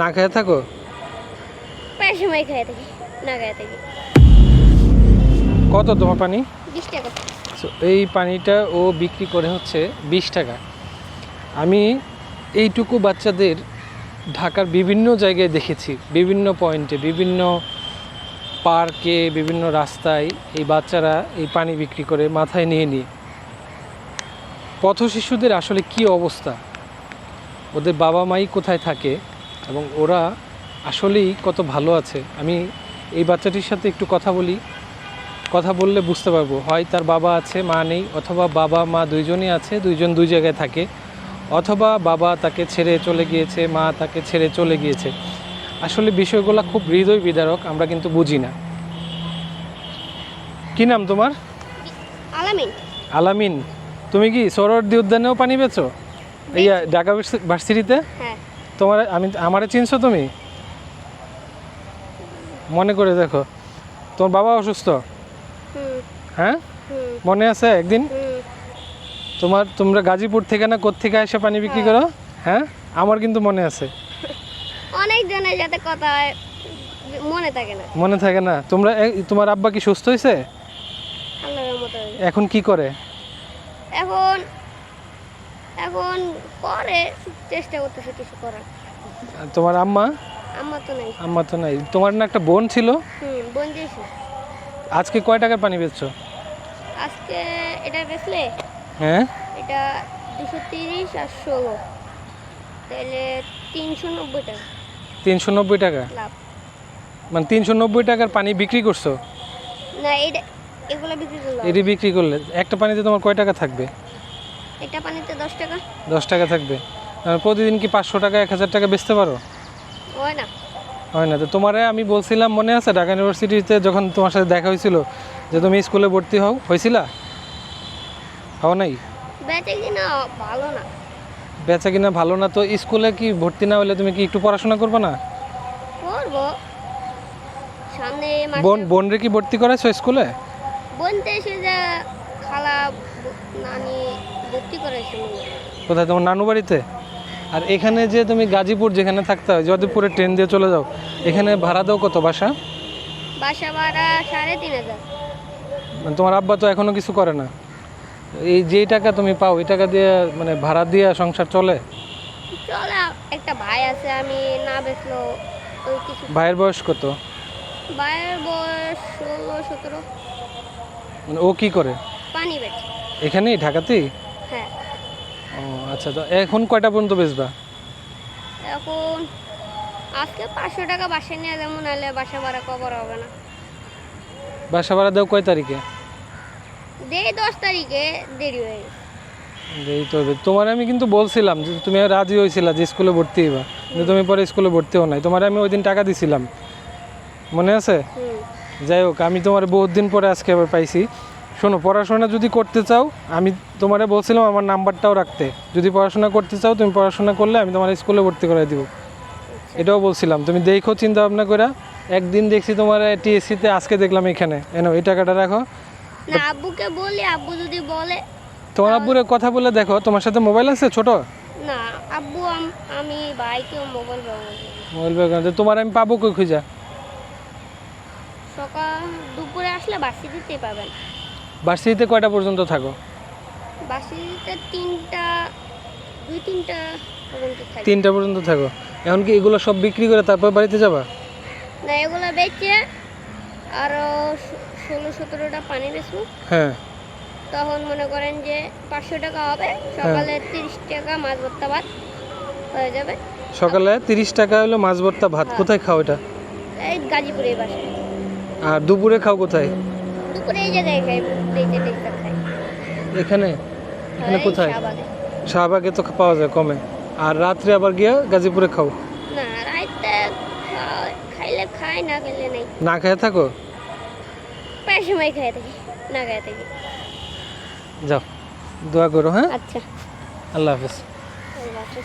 না খেয়ে থাকো? প্রায় সময় খেয়ে থাকি না খেয়ে থাকি। কত তোমার পানি? বিশ টাকা। So, এই পানিটা ও বিক্রি করে হচ্ছে বিশ টাকা। আমি এইটুকু বাচ্চাদের ঢাকার বিভিন্ন জায়গায় দেখেছি বিভিন্ন পয়েন্টে বিভিন্ন পার্কে বিভিন্ন রাস্তায় এই বাচ্চারা এই পানি বিক্রি করে মাথায় নিয়ে নিয়ে। পথ শিশুদের আসলে কি অবস্থা? ওদের বাবা মাই কোথায় থাকে? এবং ওরা আসলেই কত ভালো আছে। আমি এই বাচ্চাটির সাথে একটু কথা বলি। কথা বললে বুঝতে পারব হয় তার বাবা আছে মা নেই অথবা বাবা মা দুইজনই আছে দুইজন দুই জায়গায় থাকে। অথবা বাবা তাকে ছেড়ে চলে গিয়েছে মা তাকে ছেড়ে চলে গিয়েছে। আসলে বিষয়গুলো খুব হৃদয় বিদারক আমরা কিন্তু বুঝি না। কি নাম তোমার? আলামিন। আলামিন। তুমি কি সরোয়ার্দি উদ্যানেও পানি এই ঢাকা ভার্সি- ভার্সিটিতে? হ্যাঁ। তোমার আমি আমারে চিনছো তুমি? মনে করে দেখো। তোমার বাবা অসুস্থ? হ্যাঁ? মনে আছে একদিন? তোমার তোমরা গাজীপুর থেকে না কোত্থেকে এসে পানি বিক্রি করো? হ্যাঁ? আমার কিন্তু মনে আছে। অনেক জনের যাতে কথা হয়, মনে থাকে না। মনে থাকে না। তোমরা তোমার আব্বা কি সুস্থ হয়েছে এখন কি করে? এখন এখন করে চেষ্টা করতেছে কিছু করার। তোমার আম্মা? আমার তো নেই। আম্মা তো নাই। তোমার না একটা বোন ছিল? হুম বোন দিয়েছি। আজকে কয় টাকার পানি বেচছো? আজকে এটা বেচলে? হ্যাঁ? এটা দুশো তিরিশ আর ষোলো। তাহলে তিনশো নব্বই টাকা। তিনশো নব্বই টাকা? লাভ। মানে তিনশো নব্বই টাকার পানি বিক্রি করছ? না এটা এগুলো বিক্রি করলাম। এটি বিক্রি করলে একটা পানিতে তোমার কয় টাকা থাকবে? এটা পানিতে দশ টাকা। দশ টাকা থাকবে। আর প্রতিদিন কি পাঁচশো টাকা এক হাজার টাকা বেচতে পারো? হয় না। হয় না। তো তোমারে আমি বলছিলাম মনে আছে ঢাকা ইউনিভার্সিটিতে যখন তোমার সাথে দেখা হয়েছিল যে তুমি স্কুলে ভর্তি হও হয়েছিলা? হও নাই? বেঁচে কিনা ভালো না। বেচা কিনা ভালো না তো স্কুলে কি ভর্তি না হলে তুমি কি একটু পড়াশোনা করবে না? করব। সামনে বোন বোনরে কি ভর্তি করাইছো স্কুলে? বলতে এসে যে খালা নানি কোথায় তোমার নানু বাড়িতে? আর এখানে যে তুমি গাজীপুর যেখানে থাকতে হয় যদিপুরে ট্রেন দিয়ে চলে যাও এখানে ভাড়া দাও কত বাসা? বাসা ভাড়া সাড়ে তিন হাজার। মানে তোমার আব্বা তো এখনও কিছু করে না। এই যেই টাকা তুমি পাও এই টাকা দিয়ে মানে ভাড়া দিয়ে সংসার চলে? চলে একটা ভাই আছে আমি না বেচলো ওই কিছু ভাইয়ের বয়স কত? ভাইয়ের বয়স ষোলো সতেরো। মানে ও কি করে? পানি বেচে। এখানেই ঢাকাতেই? ও আচ্ছা তো এখন কয়টা পর্যন্ত বেচবা? এখন আজকে পাঁচশো টাকা বাসায় নিয়ে যেমন নাহলে বাসা ভাড়া কভার হবে না। বাসা ভাড়া দাও কয় তারিখে? দেই দশ তারিখে দেরি হয়ে গেছে। তো হবে। তোমার আমি কিন্তু বলছিলাম যে তুমি রাজি হয়েছিলা যে স্কুলে ভর্তি হইবা। কিন্তু তুমি পরে স্কুলে ভর্তি হও নাই। তোমার আমি ওই দিন টাকা দিছিলাম। মনে আছে? যাই হোক আমি তোমার বহুত দিন পরে আজকে আবার পাইছি। শোনো পড়াশোনা যদি করতে চাও আমি তোমারে বলছিলাম আমার নাম্বারটাও রাখতে। যদি পড়াশোনা করতে চাও তুমি পড়াশোনা করলে আমি তোমার স্কুলে ভর্তি করে দিব। এটাও বলছিলাম। তুমি দেখো চিন্তা ভাবনা করে। একদিন দেখছি তোমার টিএসসিতে আজকে দেখলাম এখানে। এনো এই টাকাটা রাখো। না আব্বুকে বলি আব্বু যদি বলে। তোমার আব্বুরে কথা বলে দেখো তোমার সাথে মোবাইল আছে ছোট? না আব্বু আমি ভাইকেও মোবাইল ব্যবহার মোবাইল ব্যাগ তোমার আমি পাবো কই খুঁজা? সকাল দুপুরে আসলে বাসি দিতেই পাবেন। ভার্সিটিতে কয়টা পর্যন্ত থাকো? দিতে তিনটা দুই তিনটা পর্যন্ত থাকে। তিনটা পর্যন্ত থাকো। এখন কি এগুলো সব বিক্রি করে তারপর বাড়িতে যাবা? না এগুলো বেচে আরও ষোলো সতেরোটা পানি বেচবো। হ্যাঁ। তখন মনে করেন যে পাঁচশো টাকা হবে সকালে তিরিশ টাকা মাছ ভর্তা ভাত হয়ে যাবে। সকালে তিরিশ টাকা হলো মাছ ভর্তা ভাত কোথায় খাও এটা? এই গাজীপুরে বাসায়। আর দুপুরে খাও কোথায়? দুপুরে এই জায়গায় খাই এখানে? এখানে কোথায়? শাহবাগে। তো পাওয়া যায় কমে। আর রাত্রে আবার গিয়ে গাজীপুরে খাও? না খাইলে খাই না নেই। না খেয়ে থাকো? প্রায় সময় খাই থাকি না খাই থাকি। যাও দোয়া করো হ্যাঁ? আচ্ছা। আল্লাহ হাফেজ। আল্লাহ হাফেজ।